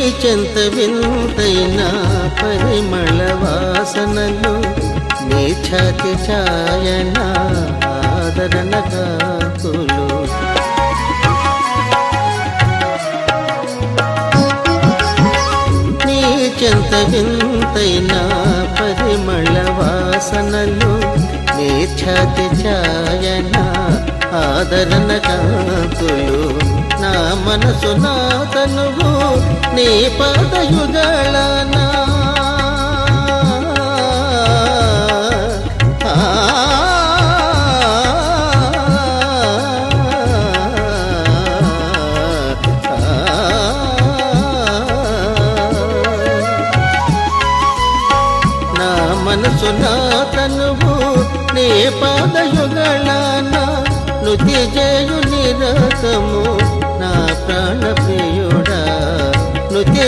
చెంత వింతైన పరిమళ వాసనలు నీ ఛాతి ఛాయన ఆదరణ కాకులు. నీ చెంత వింతైన పరిమళ వాసనలు నీ ఛాతి ఛాయన ఆదరణ కాకులు. నా మనసు నా తనువు నీ పదయుగళనా. నా మనసు నా తనువు నీ పాదయుగళాన. ప్రాణప్రియుడా. నృత్య